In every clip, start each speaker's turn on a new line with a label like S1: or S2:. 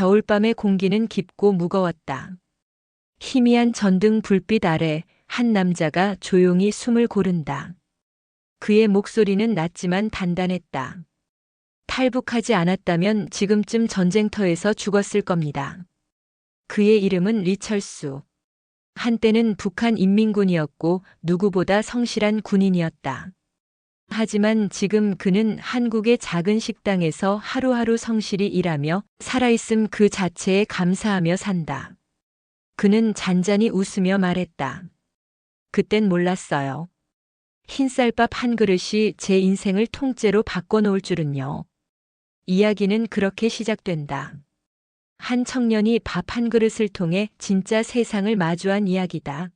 S1: 겨울밤의 공기는 깊고 무거웠다. 희미한 전등 불빛 아래 한 남자가 조용히 숨을 고른다. 그의 목소리는 낮지만 단단했다. 탈북하지 않았다면 지금쯤 전쟁터에서 죽었을 겁니다. 그의 이름은 리철수. 한때는 북한 인민군이었고 누구보다 성실한 군인이었다. 하지만 지금 그는 한국의 작은 식당에서 하루하루 성실히 일하며 살아있음 그 자체에 감사하며 산다. 그는 잔잔히 웃으며 말했다. 그땐 몰랐어요. 흰쌀밥 한 그릇이 제 인생을 통째로 바꿔놓을 줄은요. 이야기는 그렇게 시작된다. 한 청년이 밥 한 그릇을 통해 진짜 세상을 마주한 이야기다.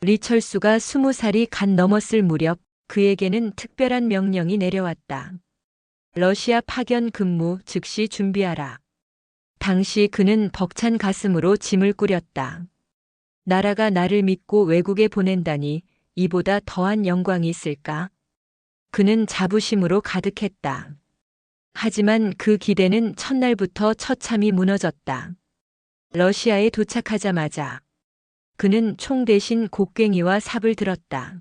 S1: 리철수가 스무 살이 간 넘었을 무렵 그에게는 특별한 명령이 내려왔다. 러시아 파견 근무 즉시 준비하라. 당시 그는 벅찬 가슴으로 짐을 꾸렸다. 나라가 나를 믿고 외국에 보낸다니 이보다 더한 영광이 있을까? 그는 자부심으로 가득했다. 하지만 그 기대는 첫날부터 처참히 무너졌다. 러시아에 도착하자마자 그는 총 대신 곡괭이와 삽을 들었다.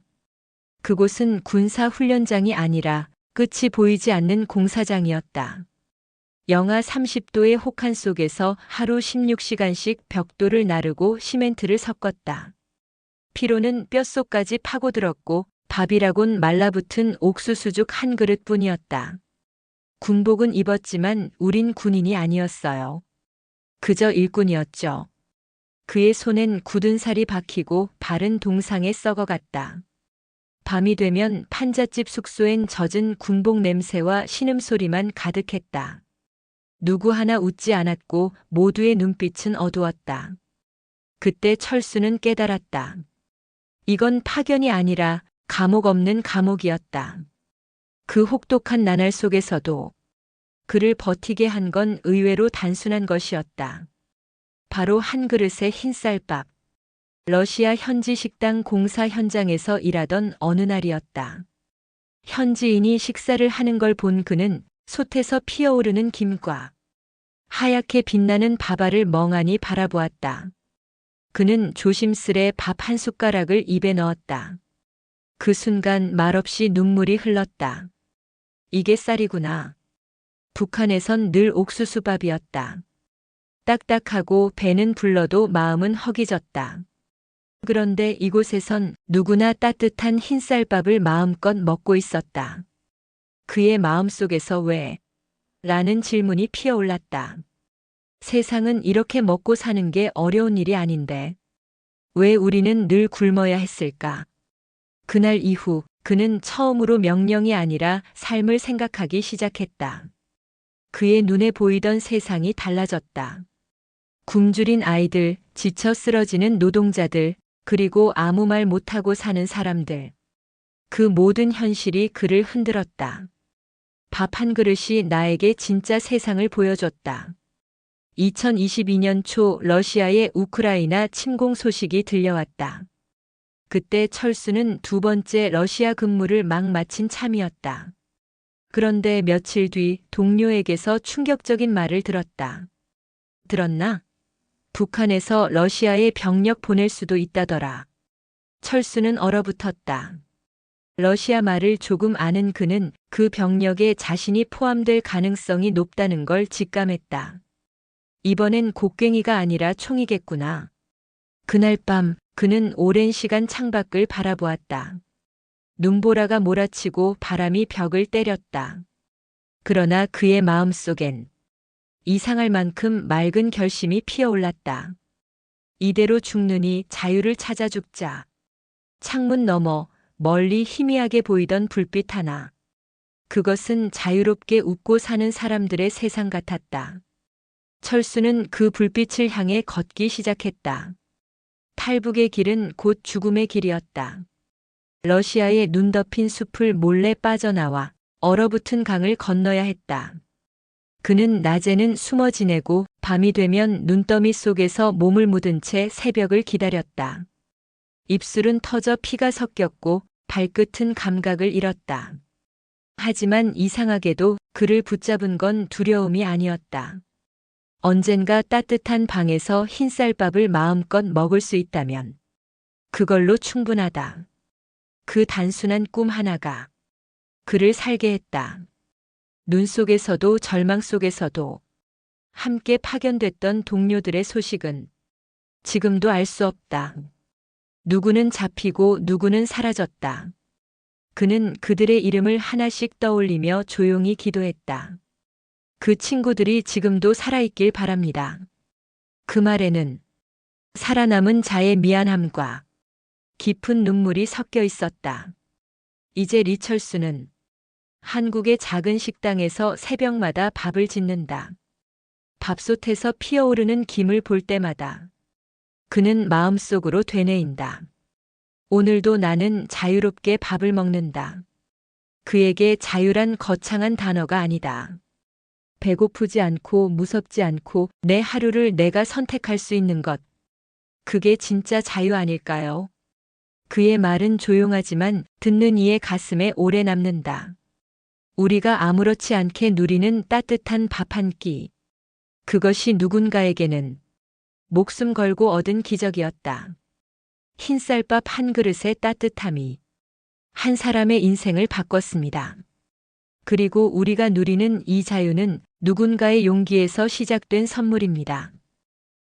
S1: 그곳은 군사 훈련장이 아니라 끝이 보이지 않는 공사장이었다. 영하 30도의 혹한 속에서 하루 16시간씩 벽돌을 나르고 시멘트를 섞었다. 피로는 뼛속까지 파고들었고 밥이라곤 말라붙은 옥수수죽 한 그릇뿐이었다. 군복은 입었지만 우린 군인이 아니었어요. 그저 일꾼이었죠. 그의 손엔 굳은 살이 박히고 발은 동상에 썩어갔다. 밤이 되면 판잣집 숙소엔 젖은 군복 냄새와 신음소리만 가득했다. 누구 하나 웃지 않았고 모두의 눈빛은 어두웠다. 그때 철수는 깨달았다. 이건 파견이 아니라 감옥 없는 감옥이었다. 그 혹독한 나날 속에서도 그를 버티게 한 건 의외로 단순한 것이었다. 바로 한 그릇의 흰쌀밥. 러시아 현지 식당 공사 현장에서 일하던 어느 날이었다. 현지인이 식사를 하는 걸 본 그는 솥에서 피어오르는 김과 하얗게 빛나는 밥알을 멍하니 바라보았다. 그는 조심스레 밥 한 숟가락을 입에 넣었다. 그 순간 말없이 눈물이 흘렀다. 이게 쌀이구나. 북한에선 늘 옥수수밥이었다. 딱딱하고 배는 불러도 마음은 허기졌다. 그런데 이곳에선 누구나 따뜻한 흰쌀밥을 마음껏 먹고 있었다. 그의 마음속에서 왜? 라는 질문이 피어올랐다. 세상은 이렇게 먹고 사는 게 어려운 일이 아닌데. 왜 우리는 늘 굶어야 했을까? 그날 이후 그는 처음으로 명령이 아니라 삶을 생각하기 시작했다. 그의 눈에 보이던 세상이 달라졌다. 굶주린 아이들, 지쳐 쓰러지는 노동자들, 그리고 아무 말 못하고 사는 사람들. 그 모든 현실이 그를 흔들었다. 밥 한 그릇이 나에게 진짜 세상을 보여줬다. 2022년 초 러시아의 우크라이나 침공 소식이 들려왔다. 그때 철수는 두 번째 러시아 근무를 막 마친 참이었다. 그런데 며칠 뒤 동료에게서 충격적인 말을 들었다. 들었나? 북한에서 러시아에 병력 보낼 수도 있다더라. 철수는 얼어붙었다. 러시아 말을 조금 아는 그는 그 병력에 자신이 포함될 가능성이 높다는 걸 직감했다. 이번엔 곡괭이가 아니라 총이겠구나. 그날 밤 그는 오랜 시간 창밖을 바라보았다. 눈보라가 몰아치고 바람이 벽을 때렸다. 그러나 그의 마음속엔 이상할 만큼 맑은 결심이 피어올랐다. 이대로 죽느니 자유를 찾아 죽자. 창문 너머 멀리 희미하게 보이던 불빛 하나. 그것은 자유롭게 웃고 사는 사람들의 세상 같았다. 철수는 그 불빛을 향해 걷기 시작했다. 탈북의 길은 곧 죽음의 길이었다. 러시아의 눈 덮인 숲을 몰래 빠져나와 얼어붙은 강을 건너야 했다. 그는 낮에는 숨어 지내고 밤이 되면 눈더미 속에서 몸을 묻은 채 새벽을 기다렸다. 입술은 터져 피가 섞였고 발끝은 감각을 잃었다. 하지만 이상하게도 그를 붙잡은 건 두려움이 아니었다. 언젠가 따뜻한 방에서 흰쌀밥을 마음껏 먹을 수 있다면 그걸로 충분하다. 그 단순한 꿈 하나가 그를 살게 했다. 눈 속에서도 절망 속에서도 함께 파견됐던 동료들의 소식은 지금도 알 수 없다. 누구는 잡히고 누구는 사라졌다. 그는 그들의 이름을 하나씩 떠올리며 조용히 기도했다. 그 친구들이 지금도 살아있길 바랍니다. 그 말에는 살아남은 자의 미안함과 깊은 눈물이 섞여 있었다. 이제 리철수는 한국의 작은 식당에서 새벽마다 밥을 짓는다. 밥솥에서 피어오르는 김을 볼 때마다 그는 마음속으로 되뇌인다. 오늘도 나는 자유롭게 밥을 먹는다. 그에게 자유란 거창한 단어가 아니다. 배고프지 않고 무섭지 않고 내 하루를 내가 선택할 수 있는 것. 그게 진짜 자유 아닐까요? 그의 말은 조용하지만 듣는 이의 가슴에 오래 남는다. 우리가 아무렇지 않게 누리는 따뜻한 밥 한 끼. 그것이 누군가에게는 목숨 걸고 얻은 기적이었다. 흰쌀밥 한 그릇의 따뜻함이 한 사람의 인생을 바꿨습니다. 그리고 우리가 누리는 이 자유는 누군가의 용기에서 시작된 선물입니다.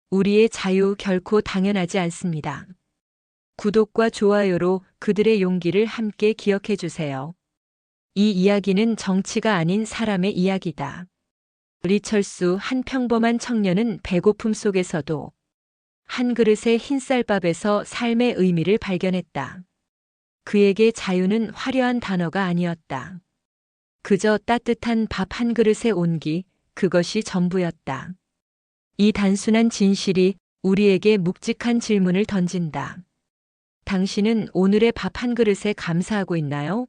S1: 우리의 자유 결코 당연하지 않습니다. 구독과 좋아요로 그들의 용기를 함께 기억해 주세요. 이 이야기는 정치가 아닌 사람의 이야기다. 리철수 한 평범한 청년은 배고픔 속에서도 한 그릇의 흰쌀밥에서 삶의 의미를 발견했다. 그에게 자유는 화려한 단어가 아니었다. 그저 따뜻한 밥 한 그릇의 온기, 그것이 전부였다. 이 단순한 진실이 우리에게 묵직한 질문을 던진다. 당신은 오늘의 밥 한 그릇에 감사하고 있나요?